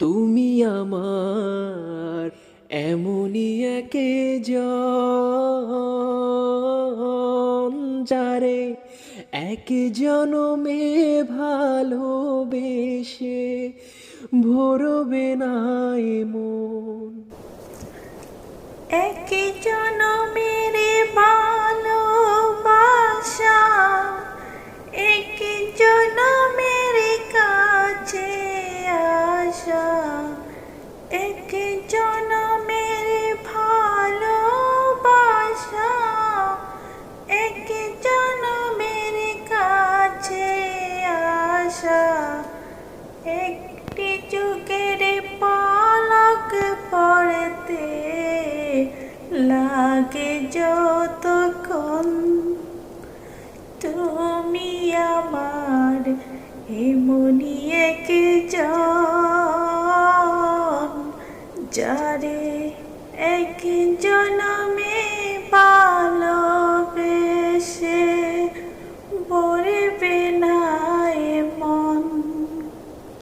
তুমি আমার এমনই একে যারে এক জনমে ভালোবেসে ভরবে না এ মন। একই জনমের জনমের ভালোবাসা একই জনমের কাছে আসা। একটি যুগের পালক পড়তে লাগে যতক্ষণ। তুমি আমার এমনই এক জন যারে এক জনমে